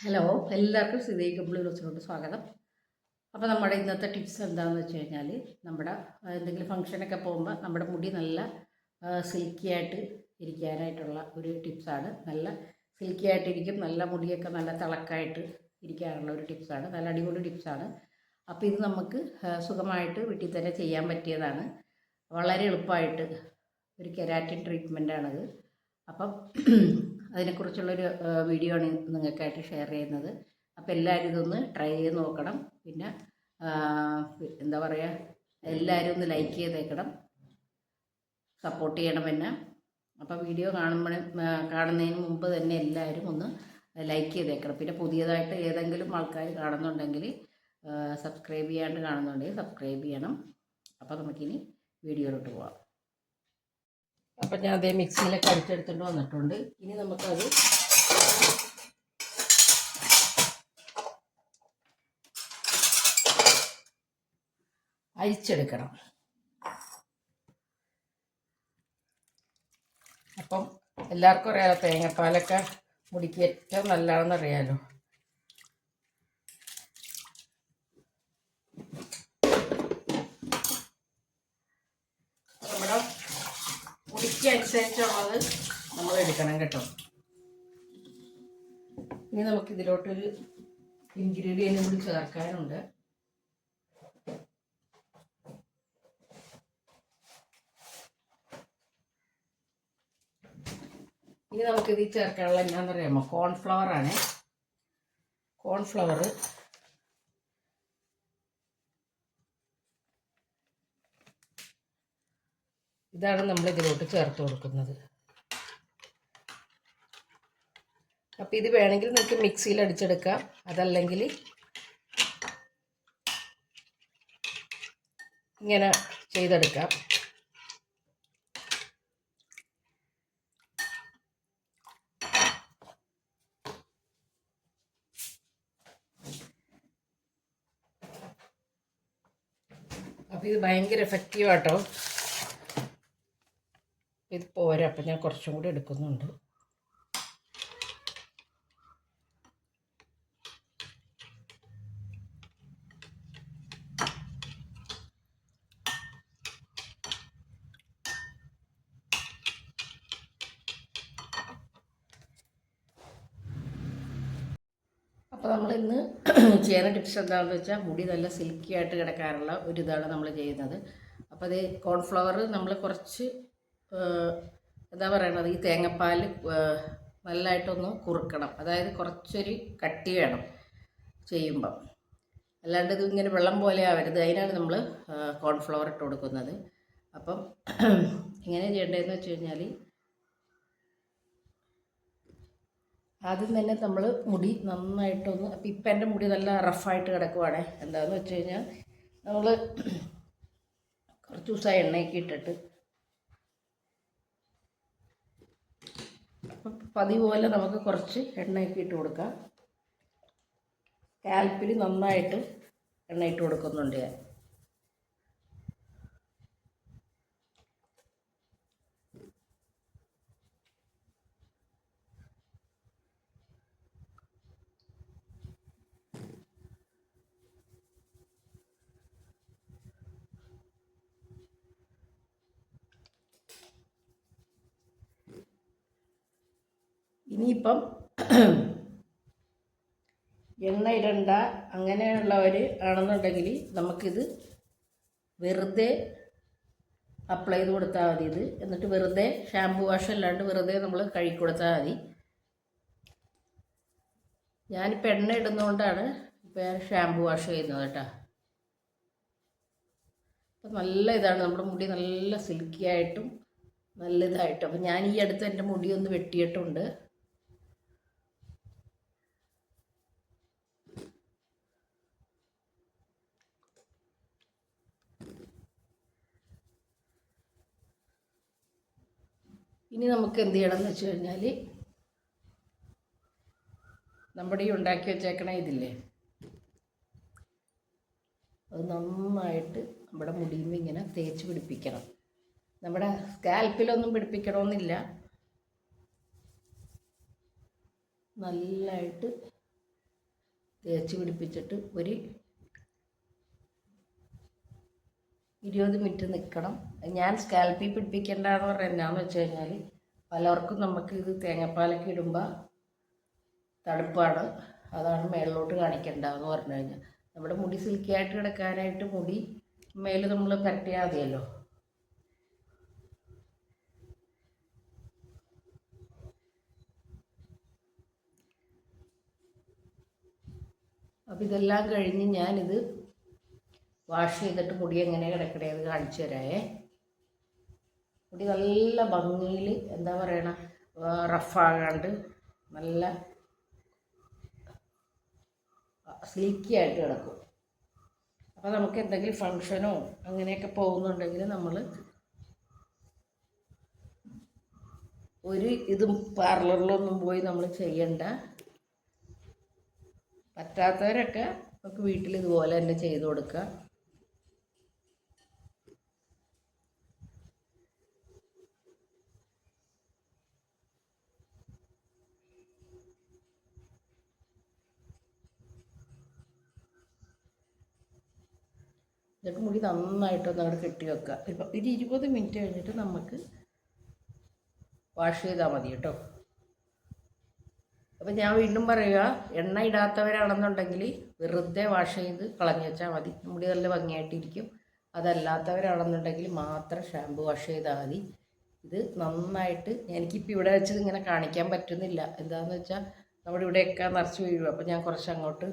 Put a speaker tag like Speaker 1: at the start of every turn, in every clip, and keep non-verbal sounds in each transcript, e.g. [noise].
Speaker 1: Hello എല്ലാവർക്കും സ്ഥിതി കമ്പിളി വിളിച്ചിട്ടുണ്ട് സ്വാഗതം. അപ്പോൾ നമ്മുടെ ഇന്നത്തെ ടിപ്സ് എന്താണെന്ന് വെച്ച് കഴിഞ്ഞാൽ നമ്മുടെ എന്തെങ്കിലും ഫംഗ്ഷനൊക്കെ പോകുമ്പോൾ നമ്മുടെ മുടി നല്ല സിൽക്കി ആയിട്ട് ഇരിക്കാനായിട്ടുള്ള ഒരു ടിപ്സാണ് നല്ല സിൽക്കി ആയിട്ടിരിക്കും നല്ല മുടിയൊക്കെ നല്ല തിളക്കായിട്ട് ഇരിക്കാനുള്ള ഒരു ടിപ്സാണ് നല്ല അടിപൊളി ടിപ്സാണ് അപ്പോൾ ഇത് നമുക്ക് സുഖമായിട്ട് വീട്ടിൽ തന്നെ ചെയ്യാൻ പറ്റിയതാണ്. വളരെ എളുപ്പമായിട്ട് ഒരു കെരാറ്റിൻ ട്രീറ്റ്മെന്റാണിത് അപ്പം അതിനെക്കുറിച്ചുള്ളൊരു വീഡിയോ ആണ് നിങ്ങൾക്കായിട്ട് ഷെയർ ചെയ്യുന്നത്. അപ്പോൾ എല്ലാവരും ഇതൊന്ന് ട്രൈ ചെയ്ത് നോക്കണം. പിന്നെ എന്താ പറയുക എല്ലാവരും ഒന്ന് ലൈക്ക് ചെയ്തേക്കണം. സപ്പോർട്ട് ചെയ്യണം പിന്നെ അപ്പോൾ വീഡിയോ കാണുമ്പോൾ കാണുന്നതിന് മുമ്പ് തന്നെ എല്ലാവരും ഒന്ന് ലൈക്ക് ചെയ്തേക്കണം. പിന്നെ പുതിയതായിട്ട് ഏതെങ്കിലും ആൾക്കാർ കാണുന്നുണ്ടെങ്കിൽ സബ്സ്ക്രൈബ് ചെയ്യാണ്ട് കാണുന്നുണ്ടെങ്കിൽ സബ്സ്ക്രൈബ് ചെയ്യണം. അപ്പോൾ നമുക്കിനി വീഡിയോയിലോട്ട് പോവാം. അപ്പം ഞാൻ അതേ മിക്സിയിലൊക്കെ അടിച്ചെടുത്തുകൊണ്ട് വന്നിട്ടുണ്ട്. ഇനി നമുക്കത് അരിച്ചെടുക്കണം. അപ്പം എല്ലാവർക്കും അറിയാലോ തേങ്ങാപ്പാലൊക്കെ മുടിക്ക് ഏറ്റവും നല്ലതാണെന്ന് അറിയാലോ നമ്മുടെ മുടിക്ക് അനുസരിച്ചുള്ളത് നമ്മൾ എടുക്കണം കേട്ടോ. ഇനി നമുക്ക് ഇതിലോട്ടൊരു ഇൻഗ്രീഡിയന്റും കൂടി ചേർക്കാനുണ്ട്. ഇനി നമുക്ക് ഇതിൽ ചേർക്കാനുള്ള എന്നാന്ന് അറിയാമോ കോൺഫ്ലവർ ആണ്. കോൺഫ്ലവർ ഇതാണ് നമ്മൾ ഇതിലോട്ട് ചേർത്ത് കൊടുക്കുന്നത്. അപ്പം ഇത് വേണമെങ്കിൽ നിങ്ങൾക്ക് മിക്സിയിൽ അടിച്ചെടുക്കാം. അതല്ലെങ്കിൽ ഇങ്ങനെ ചെയ്തെടുക്കാം. അപ്പം ഇത് ഭയങ്കര എഫക്റ്റീവ് ആട്ടോ. ഇത് പോരാ അപ്പം ഞാൻ കുറച്ചും കൂടി എടുക്കുന്നുണ്ട്. അപ്പോൾ നമ്മൾ ഇന്ന് ചെയ്യുന്ന ടിപ്സ് എന്താണെന്ന് വെച്ചാൽ മുടി നല്ല സിൽക്കി ആയിട്ട് കിടക്കാനുള്ള ഒരു ഇതാണ് നമ്മൾ ചെയ്യുന്നത്. അപ്പോൾ അത് കോൺഫ്ലവർ നമ്മൾ കുറച്ച് എന്താ പറയണത്? ഈ തേങ്ങാപ്പാൽ നല്ലതായിട്ടൊന്ന് കുറുക്കണം. അതായത് കുറച്ചൊരു കട്ടി വേണം ചെയ്യുമ്പം. അല്ലാണ്ട് ഇത് ഇങ്ങനെ വെള്ളം പോലെ ആവരുത്. അതിനാണ് നമ്മൾ കോൺഫ്ലവർ ഇട്ട് കൊടുക്കുന്നത്. അപ്പം [clears throat] എങ്ങനെ ചെയ്യേണ്ടതെന്ന് വെച്ച് കഴിഞ്ഞാൽ ആദ്യം തന്നെ നമ്മൾ മുടി നന്നായിട്ടൊന്ന് അപ്പം ഇപ്പം എന്റെ മുടി നല്ല റഫായിട്ട് കിടക്കുവാണേ. എന്താണെന്ന് വെച്ച് കഴിഞ്ഞാൽ നമ്മൾ [clears throat] കുറച്ച് ദിവസമായി എണ്ണയൊക്കെ ഇട്ടിട്ട് അപ്പം പതിവ് പോലെ നമുക്ക് കുറച്ച് എണ്ണയൊക്കെ ഇട്ട് കൊടുക്കാം. സ്കാൽപ്പിൽ നന്നായിട്ട് എണ്ണ ഇട്ട് കൊടുക്കുന്നുണ്ട് ഞാൻ. ഇനിയിപ്പം എണ്ണ ഇടണ്ട അങ്ങനെയുള്ളവർ ആണെന്നുണ്ടെങ്കിൽ നമുക്കിത് വെറുതെ അപ്ലൈ ചെയ്ത് കൊടുത്താൽ മതി ഇത്. എന്നിട്ട് വെറുതെ ഷാമ്പു വാഷ് അല്ലാണ്ട് വെറുതെ നമ്മൾ കഴുകി കൊടുത്താൽ മതി. ഞാനിപ്പോൾ എണ്ണ ഇടുന്നതുകൊണ്ടാണ് ഇപ്പോൾ ഞാൻ ഷാമ്പു വാഷ് ചെയ്യുന്നത് കേട്ടോ. അപ്പം നല്ല ഇതാണ്. നമ്മുടെ മുടി നല്ല സിൽക്കി ആയിട്ടും നല്ല ഇതായിട്ടും. അപ്പം ഞാൻ ഈ അടുത്ത് എന്റെ മുടി ഒന്ന് വെട്ടിയിട്ടുണ്ട്. ഇനി നമുക്ക് എന്ത് ചെയ്യണം എന്ന് വെച്ച് കഴിഞ്ഞാൽ നമ്മുടെ ഈ ഉണ്ടാക്കി വെച്ചേക്കണ ഇതില്ലേ? അത് നന്നായിട്ട് നമ്മുടെ മുടിയുമ്പോൾ ഇങ്ങനെ തേച്ച് പിടിപ്പിക്കണം. നമ്മുടെ സ്കാൽപ്പിലൊന്നും പിടിപ്പിക്കണമെന്നില്ല. നല്ലതായിട്ട് തേച്ച് പിടിപ്പിച്ചിട്ട് ഒരു ഇരുപത് മിനിറ്റ് നിൽക്കണം ഞാൻ സ്കാൽപ്പിൽ പിടിപ്പിക്കേണ്ടതെന്ന് പറഞ്ഞാൽ എന്നാന്ന് വെച്ച് കഴിഞ്ഞാൽ പലർക്കും നമുക്ക് ഇത് തേങ്ങാപ്പാലൊക്കെ ഇടുമ്പോൾ തണുപ്പാണ്. അതാണ് മേളിലോട്ട് കാണിക്കേണ്ടതെന്ന് പറഞ്ഞു കഴിഞ്ഞാൽ നമ്മുടെ മുടി സിൽക്കിയായിട്ട് കിടക്കാനായിട്ട് മുടി മേൽ നമ്മൾ പരട്ടിയാൽ മതിയല്ലോ. അപ്പം ഇതെല്ലാം കഴിഞ്ഞ് ഞാനിത് വാഷ് ചെയ്തിട്ട് മുടി എങ്ങനെ കിടക്കണേ അത് കാണിച്ചു തരാമേ മുടി നല്ല ഭംഗിയിൽ എന്താ പറയണ റഫാകാണ്ട് നല്ല സിൽക്കി ആയിട്ട് കിടക്കും. അപ്പോൾ നമുക്ക് എന്തെങ്കിലും ഫങ്ഷനോ അങ്ങനെയൊക്കെ പോകുന്നുണ്ടെങ്കിൽ നമ്മൾ ഒരു ഇതും പാർലറിലൊന്നും പോയി നമ്മൾ ചെയ്യണ്ട. പറ്റാത്തവരൊക്കെ നമുക്ക് വീട്ടിൽ ഇതുപോലെ തന്നെ ചെയ്ത് കൊടുക്കുക എന്നിട്ട് മുടി നന്നായിട്ടൊന്ന് അവിടെ കെട്ടി വെക്കുക. ഇപ്പം ഒരു ഇരുപത് മിനിറ്റ് കഴിഞ്ഞിട്ട് നമുക്ക് വാഷ് ചെയ്താൽ മതി കേട്ടോ. അപ്പം ഞാൻ വീണ്ടും പറയുക എണ്ണ ഇടാത്തവരാണെന്നുണ്ടെങ്കിൽ വെറുതെ വാഷ് ചെയ്ത് കളഞ്ഞു വെച്ചാൽ മതി. മുടി നല്ല ഭംഗിയായിട്ടിരിക്കും. അതല്ലാത്തവരാണെന്നുണ്ടെങ്കിൽ മാത്രം ഷാമ്പു വാഷ് ചെയ്താൽ മതി. ഇത് നന്നായിട്ട് എനിക്കിപ്പോൾ ഇവിടെ വെച്ച് ഇങ്ങനെ കാണിക്കാൻ പറ്റുന്നില്ല. എന്താണെന്ന് വെച്ചാൽ നമ്മുടെ ഇവിടെയൊക്കെ നിറച്ച് വീഴും. അപ്പോൾ ഞാൻ കുറച്ച് അങ്ങോട്ട്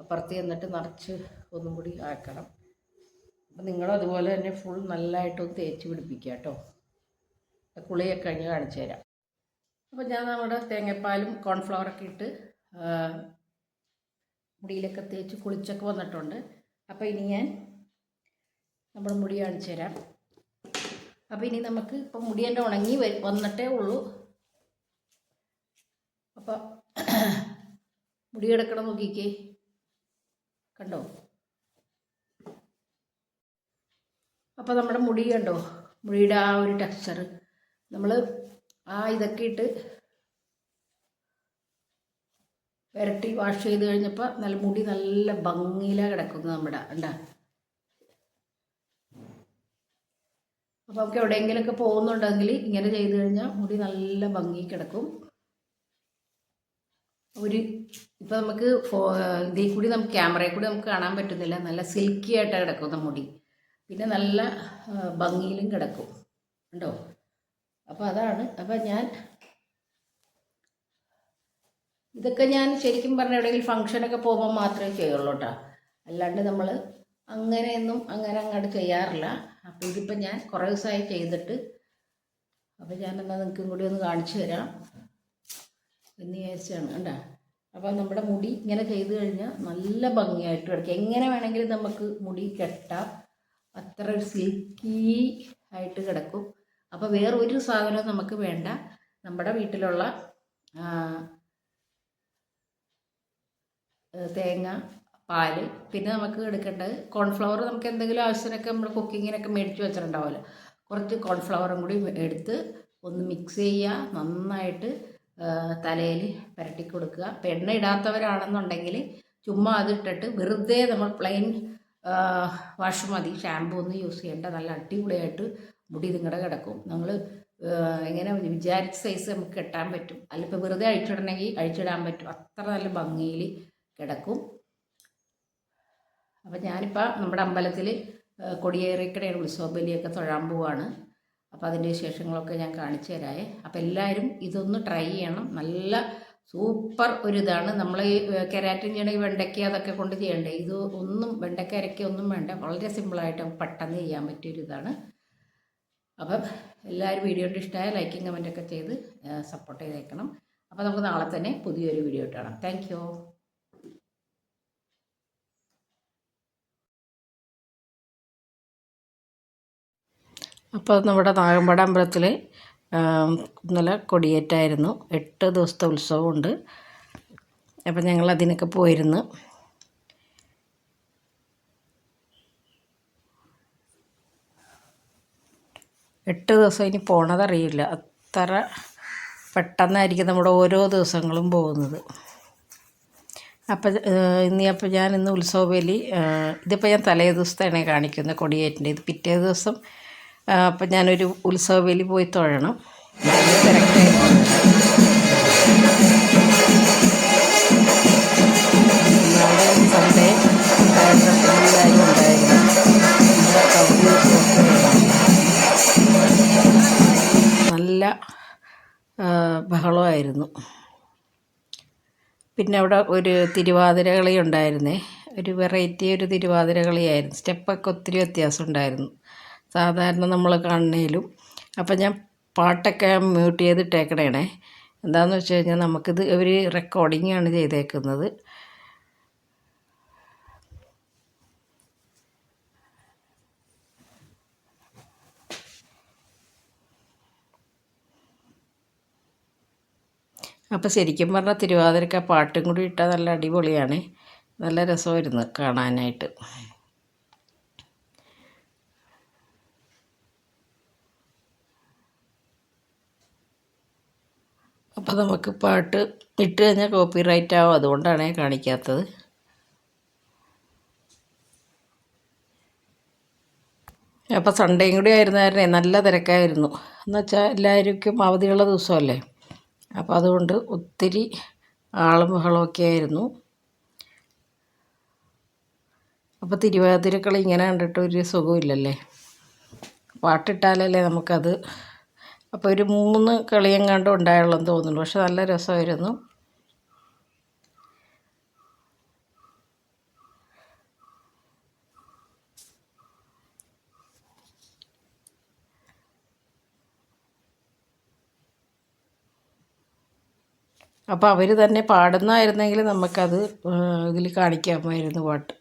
Speaker 1: അപ്പുറത്ത് ചെന്നിട്ട് നിറച്ച് ഒന്നും കൂടി ആക്കണം. അപ്പം നിങ്ങളും അതുപോലെ തന്നെ ഫുൾ നല്ലതായിട്ടൊന്ന് തേച്ച് പിടിപ്പിക്കുക കേട്ടോ. കുളിയൊക്കെ കഴിഞ്ഞ് കാണിച്ചു തരാം. അപ്പോൾ ഞാൻ നമ്മുടെ തേങ്ങാപ്പാലും കോൺഫ്ലവറൊക്കെ ഇട്ട് മുടിയിലൊക്കെ തേച്ച് കുളിച്ചൊക്കെ വന്നിട്ടുണ്ട്. അപ്പോൾ ഇനി ഞാൻ നമ്മുടെ മുടി കാണിച്ചു തരാം. അപ്പോൾ ഇനി നമുക്ക് ഇപ്പം മുടി എന്റെ ഉണങ്ങി വന്നിട്ടേ ഉള്ളൂ. അപ്പോൾ മുടി കിടക്കണം നോക്കിക്കേ. കണ്ടോ? അപ്പോൾ നമ്മുടെ മുടി കണ്ടോ? മുടിയുടെ ആ ഒരു ടെക്സ്ചർ നമ്മൾ ആ ഇതൊക്കെ ഇട്ട് പുരട്ടി വാഷ് ചെയ്ത് കഴിഞ്ഞപ്പോൾ നല്ല മുടി നല്ല ഭംഗിയിലാണ് കിടക്കുന്നത് നമ്മുടെ ഉണ്ടാ അപ്പോൾ നമുക്ക് എവിടെയെങ്കിലുമൊക്കെ പോകുന്നുണ്ടെങ്കിൽ ഇങ്ങനെ ചെയ്ത് കഴിഞ്ഞാൽ മുടി നല്ല ഭംഗി കിടക്കും. ഒരു ഇപ്പോൾ നമുക്ക് ഇതിൽ കൂടി നമുക്ക് ക്യാമറയിൽ കൂടി നമുക്ക് കാണാൻ പറ്റുന്നില്ല. നല്ല സിൽക്കി ആയിട്ടാണ് കിടക്കുന്ന മുടി. പിന്നെ നല്ല ഭംഗിയിലും കിടക്കും. ഉണ്ടോ അപ്പോൾ അതാണ്. അപ്പോൾ ഞാൻ ഇതൊക്കെ ഞാൻ ശരിക്കും പറഞ്ഞ എവിടെയെങ്കിലും ഫംഗ്ഷനൊക്കെ പോകുമ്പോൾ മാത്രമേ ചെയ്യുള്ളൂ കേട്ടോ അല്ലാണ്ട് നമ്മൾ അങ്ങനെയൊന്നും അങ്ങനെ അങ്ങോട്ട് ചെയ്യാറില്ല. അപ്പോൾ ഇതിപ്പോൾ ഞാൻ കുറേ ദിവസമായി ചെയ്തിട്ട് അപ്പോൾ ഞാനെന്നാൽ നിങ്ങൾക്കും കൂടി ഒന്ന് കാണിച്ചു തരാം. എന്ന് വിചാരിച്ചാണ് കണ്ടാ? അപ്പോൾ നമ്മുടെ മുടി ഇങ്ങനെ ചെയ്ത് കഴിഞ്ഞാൽ നല്ല ഭംഗിയായിട്ട് കിടക്കും. എങ്ങനെ വേണമെങ്കിലും നമുക്ക് മുടി കെട്ടാം. അത്ര ഒരു സിൽക്കി ആയിട്ട് കിടക്കും. അപ്പോൾ വേറെ ഒരു സാധനവും നമുക്ക് വേണ്ട. നമ്മുടെ വീട്ടിലുള്ള തേങ്ങ പാൽ പിന്നെ നമുക്ക് എടുക്കേണ്ടത് കോൺഫ്ലവർ നമുക്ക് എന്തെങ്കിലും ആവശ്യത്തിനൊക്കെ നമ്മൾ കുക്കിങ്ങിനൊക്കെ മേടിച്ച് വെച്ചിട്ടുണ്ടാവുമല്ലോ. കുറച്ച് കോൺഫ്ലവറും കൂടി എടുത്ത് ഒന്ന് മിക്സ് ചെയ്യുക. നന്നായിട്ട് തലയിൽ പുരട്ടി കൊടുക്കുക. പെണ്ണ ഇടാത്തവരാണെന്നുണ്ടെങ്കിൽ ചുമ്മാ അതിട്ടിട്ട് വെറുതെ നമ്മൾ പ്ലെയിൻ വാഷ് മതി ഷാമ്പു ഒന്നും യൂസ് ചെയ്യേണ്ട. നല്ല അടിപൊളിയായിട്ട് മുടി നിങ്ങളുടെ കിടക്കും. നിങ്ങൾ എങ്ങനെ വിചാരിച്ച സൈസ് നമുക്ക് കെട്ടാൻ പറ്റും. അല്ലിപ്പോൾ വെറുതെ അഴിച്ചിടണമെങ്കിൽ അഴിച്ചിടാൻ പറ്റും. അത്ര നല്ല ഭംഗിയിൽ കിടക്കും. അപ്പം ഞാനിപ്പോൾ നമ്മുടെ അമ്പലത്തിൽ കൊടിയേറിക്കടയാണ് ഉത്സവബലിയൊക്കെ തൊഴാൻ പോവാണ്. അപ്പോൾ അതിന്റെ വിശേഷങ്ങളൊക്കെ ഞാൻ കാണിച്ചു തരാമേ അപ്പോൾ എല്ലാവരും ഇതൊന്ന് ട്രൈ ചെയ്യണം. നല്ല സൂപ്പർ ഒരു ഇതാണ് നമ്മൾ ഈ കെരാറ്റിൻ ചെയ്യണമെങ്കിൽ വെണ്ടയ്ക്ക അതൊക്കെ കൊണ്ട് ചെയ്യണ്ടേ? ഇത് ഒന്നും വെണ്ടയ്ക്ക അരയ്ക്ക ഒന്നും വേണ്ട. വളരെ സിമ്പിളായിട്ട് പെട്ടെന്ന് ചെയ്യാൻ പറ്റിയൊരു ഇതാണ്. അപ്പം എല്ലാവരും വീഡിയോ ഇഷ്ടമായ ലൈക്കും കമന്റൊക്കെ ചെയ്ത് സപ്പോർട്ട് ചെയ്തേക്കണം. അപ്പോൾ നമുക്ക് നാളെ തന്നെ പുതിയൊരു വീഡിയോ ഇട്ട് കാണാം. താങ്ക് അപ്പോൾ നമ്മുടെ നാഗമ്പട ഇന്നലെ കൊടിയേറ്റായിരുന്നു. എട്ട് ദിവസത്തെ ഉത്സവമുണ്ട്. അപ്പം ഞങ്ങൾ അതിനൊക്കെ പോയിരുന്നു. എട്ട് ദിവസം ഇനി പോണതറിയില്ല. അത്ര പെട്ടെന്നായിരിക്കും നമ്മുടെ ഓരോ ദിവസങ്ങളും പോകുന്നത്. അപ്പം ഇനി അപ്പം ഞാൻ ഇന്ന് ഉത്സവ ബലി ഇതിപ്പോൾ ഞാൻ തലേ ദിവസത്തെയാണ് കാണിക്കുന്നത് കൊടിയേറ്റിന്റെ. ഇത് പിറ്റേ ദിവസം അപ്പം ഞാനൊരു ഉത്സവ ബലി പോയി തൊഴണം. നല്ല ബഹളമായിരുന്നു. പിന്നെ അവിടെ ഒരു തിരുവാതിര കളി ഉണ്ടായിരുന്നേ. ഒരു വെറൈറ്റി ഒരു തിരുവാതിര കളിയായിരുന്നു സ്റ്റെപ്പൊക്കെ ഒത്തിരി വ്യത്യാസം ഉണ്ടായിരുന്നു സാധാരണ നമ്മൾ കാണുന്നതിലും അപ്പം ഞാൻ പാട്ടൊക്കെ മ്യൂട്ട് ചെയ്തിട്ടേക്കണേണേ എന്താണെന്ന് വെച്ച് കഴിഞ്ഞാൽ നമുക്കിത് ഒരു റെക്കോർഡിങ്ങാണ് ചെയ്തേക്കുന്നത്. അപ്പോൾ ശരിക്കും പറഞ്ഞാൽ തിരുവാതിരക്ക പാട്ടും കൂടി ഇട്ടാൽ നല്ല അടിപൊളിയാണ്. നല്ല രസമായിരുന്നു കാണാനായിട്ട്. അപ്പോൾ നമുക്ക് പാട്ട് ഇട്ട് കഴിഞ്ഞാൽ കോപ്പി റൈറ്റ് ആവും. അതുകൊണ്ടാണ് കാണിക്കാത്തത്. അപ്പോൾ സൺഡേയും കൂടി ആയിരുന്ന നല്ല തിരക്കായിരുന്നു. എന്ന് വെച്ചാൽ എല്ലാവർക്കും അവധിയുള്ള ദിവസമല്ലേ? അപ്പോൾ അതുകൊണ്ട് ഒത്തിരി ആളും ബഹളമൊക്കെ ആയിരുന്നു. അപ്പോൾ തിരുവാതിരക്കളി ഇങ്ങനെ കണ്ടിട്ട് ഒരു സുഖമില്ലല്ലേ? പാട്ടിട്ടാലല്ലേ നമുക്കത് അപ്പോൾ ഒരു മൂന്ന് കളിയെങ്ങാണ്ടും ഉണ്ടായുള്ളൂ എന്ന് തോന്നുന്നു പക്ഷെ നല്ല രസമായിരുന്നു. അപ്പോൾ അവർ തന്നെ പാടുന്നതായിരുന്നെങ്കിൽ നമുക്കത് ഇതിൽ കാണിക്കാമായിരുന്നു പാട്ട്.